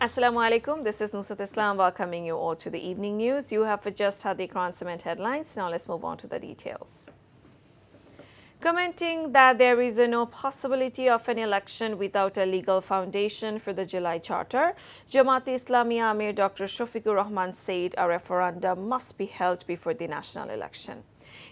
Assalamu alaikum. This is Nusrat Islam welcoming you all to the evening news. You have just had the Quran Cement headlines. Now let's move on to the details. Commenting that there is no possibility of an election without a legal foundation for the July Charter, Jamaat Islami Amir Dr. Shafiqur Rahman said a referendum must be held before the national election.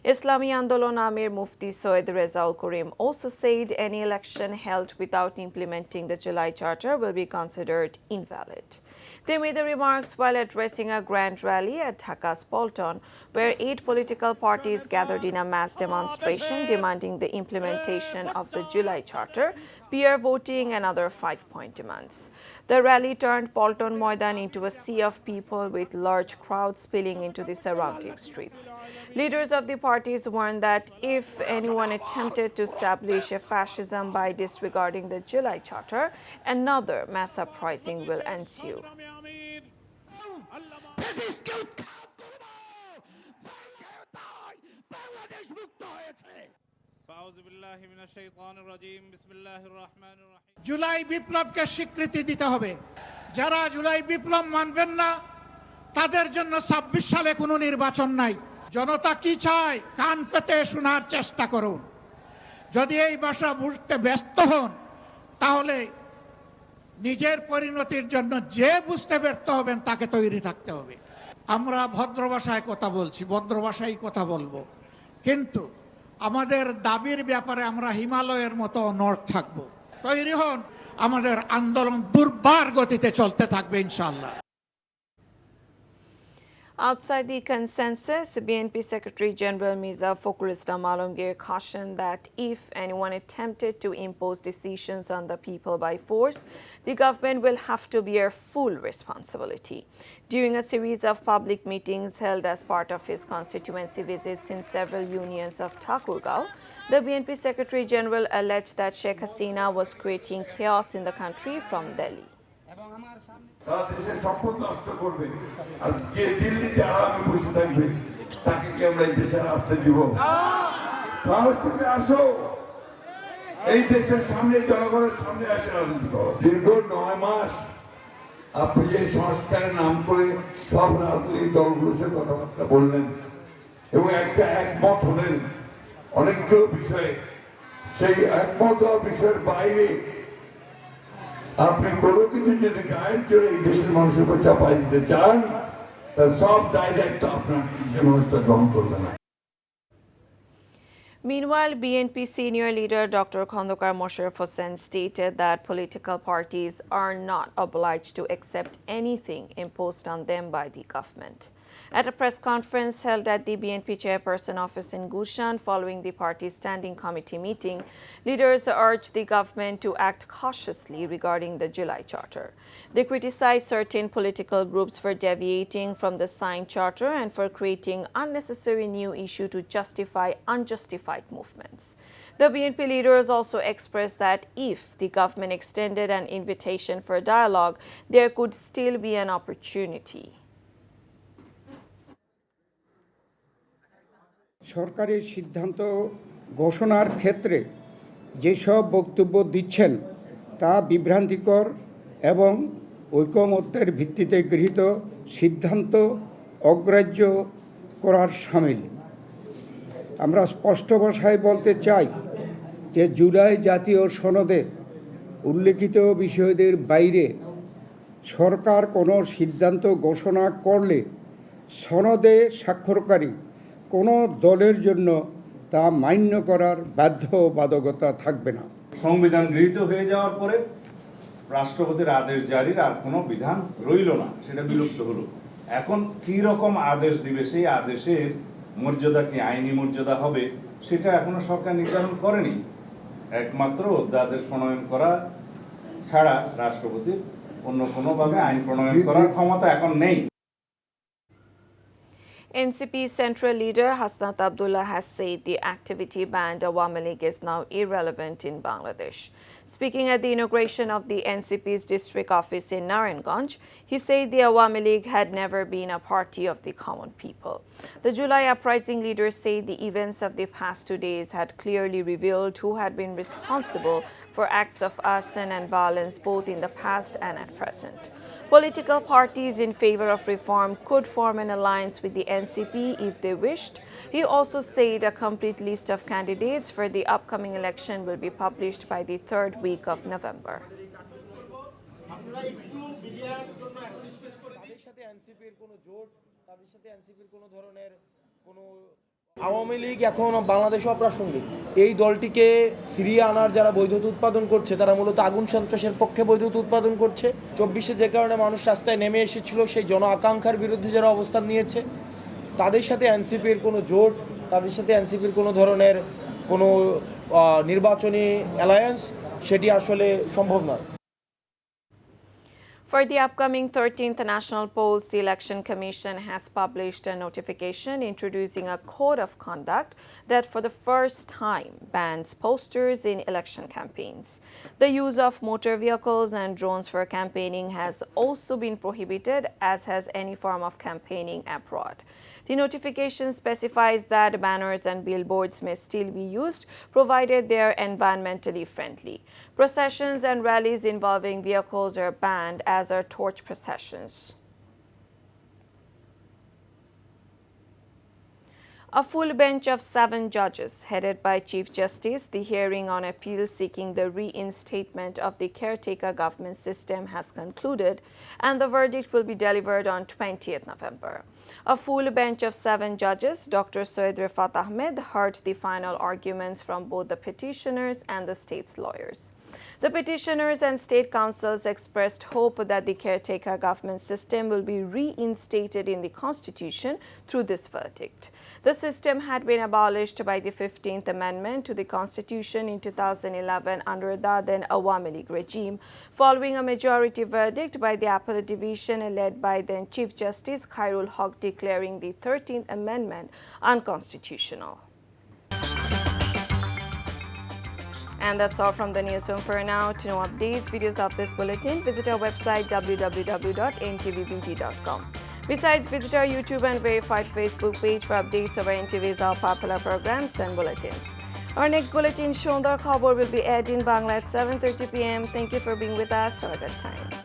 Islami Andolon Amir Mufti Soed Rezaul Kurim also said any election held without implementing the July Charter will be considered invalid. They made the remarks while addressing a grand rally at Dhaka's Bolton, where eight political parties gathered in a mass demonstration demanding the implementation of the July Charter, peer voting, and other five point demands. The rally turned Bolton Moidan into a sea of people with large crowds spilling into the surrounding streets. Leaders of the parties warned that if anyone attempted to establish a fascism by disregarding the July Charter, another mass uprising will ensue. ফ্যাসিস্টকে উৎখাত করব ভেঙে তাই বাংলাদেশ মুক্ত হয়েছে জুলাই বিপ্লবকে স্বীকৃতি দিতে হবে। যারা জুলাই বিপ্লব মানবেন না, তাদের জন্য ছাব্বিশ সালে কোনো নির্বাচন নাই। জনতা কি চায়? কান পেতে শোনার চেষ্টা করুন। যদি এই ভাষা বুঝতে ব্যস্ত হন, তাহলে নিজের পরিণতির জন্য যে বুঝতে ব্যর্থ হবেন, তাকে তৈরি থাকতে হবে। আমরা ভদ্র ভাষায় কথা বলছি ভদ্র ভাষায় কথা বলব। কিন্তু আমাদের দাবির ব্যাপারে আমরা হিমালয়ের মতো নর্থ থাকব। তৈরি হন, আমাদের আন্দোলন দুর্বার গতিতে চলতে থাকবে ইনশাল্লাহ Outside the consensus, BNP Secretary General Mirza Fakhrul Islam Alamgir cautioned that if anyone attempted to impose decisions on the people by force, the government will have to bear full responsibility. During a series of public meetings held as part of his constituency visits in several unions of Thakurgaon, the BNP Secretary General alleged that Sheikh Hasina was creating chaos in the country from Delhi. তারা দেশের সম্পদ নষ্ট করবে। আর যে দিল্লিতে আরামে বসে থাকবে। তাকে কি আমরা এই দেশে আসতে দিব? সাহস তুমি আসো। এই দেশের সামনে জনগণের সামনে আসে রাজনীতি করো। দীর্ঘ নয় মাস আপনি যে সংস্কারের নাম করে সব রাজনৈতিক দলগুলোর সাথে কথাবার্তা বললেন এবং একটা একমত হলেন। অনেকগুলো বিষয়ে। সেই একমত বিষয়ের বাইরে আপনি কোনো কিছু যদি গায়ের চড়ে এই দেশের মানুষের উপর চাপাই দিতে চান তাহলে সব দায় দায়িত্ব আপনার দেশের মানুষটা গ্রহণ করবে না Meanwhile, BNP senior leader Dr. Khondokar Mosharraf Hossain stated that political parties are not obliged to accept anything imposed on them by the government. At a press conference held at the BNP chairperson office in Gushan following the party's standing committee meeting, leaders urged the government to act cautiously regarding the July Charter. They criticized certain political groups for deviating from the signed charter and for creating unnecessary new issue to justify unjustified movements. The BNP leaders also expressed that if the government extended an invitation for dialogue, there could still be an opportunity. সরকারের সিদ্ধান্ত ঘোষণার ক্ষেত্রে যেসব বক্তব্য দিচ্ছেন তা বিভ্রান্তিকর এবং ঐকমত্যের ভিত্তিতে গৃহীত সিদ্ধান্ত অগ্রাহ্য করার সামিল। আমরা স্পষ্ট ভাষায় বলতে চাই যে জুলাই জাতীয় সনদে উল্লেখিত বিষয়দের বাইরে সরকার কোনো সিদ্ধান্ত ঘোষণা করলে সনদে স্বাক্ষরকারী কোনো দলের জন্য তা মান্য করার বাধ্যবাধকতা থাকবে না। সংবিধান গৃহীত হয়ে যাওয়ার পরে রাষ্ট্রপতির আদেশ জারির আর কোনো বিধান রইল না, সেটা বিলুপ্ত হলো। এখন কি রকম আদেশ দিবে, সেই আদেশের মর্যাদা কি আইনি মর্যাদা হবে, সেটা এখনও সরকার নির্ধারণ করেনি। একমাত্র অধ্যাদেশ প্রণয়ন করা ছাড়া রাষ্ট্রপতির অন্য কোনোভাবে আইন প্রণয়ন করার ক্ষমতা এখন নেই। NCP Central Leader Hasnat Abdullah has said the activity banned Awami League is now irrelevant in Bangladesh. Speaking at the inauguration of the NCP's district office in Naranganj, he said the Awami League had never been a party of the common people. The July uprising leaders said the events of the past two days had clearly revealed who had been responsible for acts of arson and violence both in the past and at present. Political parties in favor of reform could form an alliance with the NCP if they wished. He also said a complete list of candidates for the upcoming election will be published by the third week of November. তাদের সাথে এনসিপির কোনো জোট তাদের সাথে এনসিপির কোনো ধরনের কোনো আওয়ামী লীগ এখন বাংলাদেশে অপ্রাসঙ্গিক। এই দলটিকে ফিরিয়ে আনার যারা বৈদ্যুত উৎপাদন করছে, তারা মূলত আগুন সন্ত্রাসের পক্ষে বৈদ্যুত উৎপাদন করছে। চব্বিশে যে কারণে মানুষ রাস্তায় নেমে এসেছিল, সেই জন আকাঙ্ক্ষার বিরুদ্ধে যারা অবস্থান নিয়েছে, তাদের সাথে এনসিপির কোনো জোট, তাদের সাথে এনসিপির কোনো ধরনের কোনো নির্বাচনী অ্যালায়েন্স সেটি আসলে সম্ভব নয়। For the upcoming 13th national polls, the Election Commission has published a notification introducing a code of conduct that for the first time bans posters in election campaigns. The use of motor vehicles and drones for campaigning has also been prohibited, as has any form of campaigning abroad. The notification specifies that banners and billboards may still be used provided they are environmentally friendly. Processions and rallies involving vehicles are banned, as are torch processions. A full bench of seven judges, headed by Chief Justice, the hearing on appeal seeking the reinstatement of the caretaker government system has concluded, and the verdict will be delivered on 20th November. A full bench of seven judges, Dr. Soed Rifat Ahmed, heard the final arguments from both the petitioners and the state's lawyers. The petitioners and state councils expressed hope that the caretaker government system will be reinstated in the constitution through this verdict. The system had been abolished by the 15th Amendment to the Constitution in 2011 under the then Awami League regime, following a majority verdict by the Appellate Division led by then Chief Justice Khairul Haq declaring the 13th Amendment unconstitutional. And that's all from the newsroom for now. To know updates, videos of this bulletin, visit our website www.ntvbt.com. Besides, visit our YouTube and verified Facebook page for updates of our NTV's all popular programs and bulletins. Our next bulletin, Shondar Khabor, will be aired in Bangla at 7.30 p.m. Thank you for being with us. Have a good time.